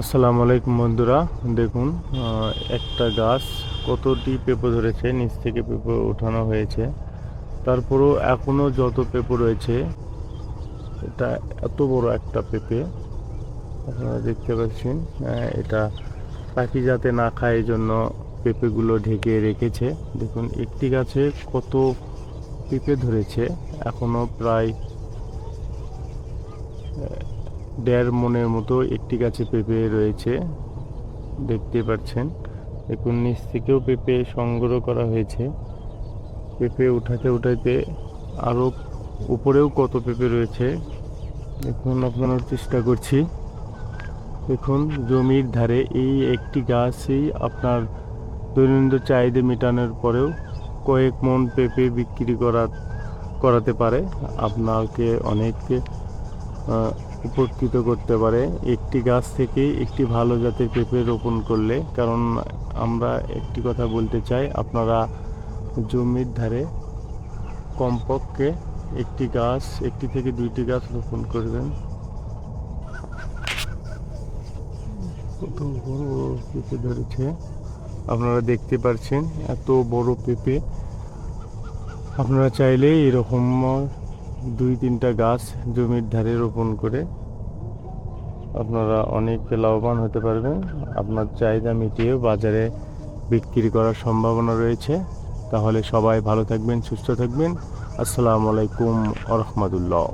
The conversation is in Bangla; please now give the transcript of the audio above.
আসসালামু আলাইকুম বন্ধুরা। দেখুন একটা গাছ কতটি পেঁপে ধরেছে, নিচ থেকে পেঁপে ওঠানো হয়েছে। তারপরেও এখনও যত পেঁপে রয়েছে, এটা এত বড় একটা পেঁপে। আপনারা দেখতে পাচ্ছেন এটা পাখি যাতে না খায় জন্য পেঁপেগুলো ঢেকে রেখেছে। দেখুন, একটি গাছে কত পেঁপে ধরেছে, এখনও প্রায় দেড় মনের মতো একটি গাছে পেঁপে রয়েছে, দেখতে পাচ্ছেন। দেখুন, নিচ থেকেও পেঁপে সংগ্রহ করা হয়েছে। পেঁপে উঠাতে উঠাতে আরও উপরেও কত পেঁপে রয়েছে, দেখুন আপনার চেষ্টা করছি। দেখুন, জমির ধারে এই একটি গাছই আপনার দৈনন্দিন চাহিদা মেটানোর পরেও কয়েক মন পেঁপে বিক্রি করা, করাতে পারে। আপনাকে অনেক উপকৃত করতে পারে। একটি গাছ থেকে একটি ভালো জাতের পেঁপে রোপণ করলে, কারণ আমরা একটি কথা বলতে চাই, আপনারা জমির ধারে কমপক্ষে একটি গাছ, একটি থেকে দুইটি গাছ রোপণ করবেন। কত বড় পেঁপে ধরেছে? আপনারা দেখতে পাচ্ছেন এত বড় পেঁপে। আপনারা চাইলে এরকম দুই তিনটা গাছ জমির ধারে রোপণ করে আপনারা অনেক লাভবান হতে পারবেন। আপনার চাহিদা মিটিয়ে বাজারে বিক্রি করার সম্ভাবনা রয়েছে। তাহলে সবাই ভালো থাকবেন, সুস্থ থাকবেন। আসসালামু আলাইকুম আ রহমতুল্লাহ।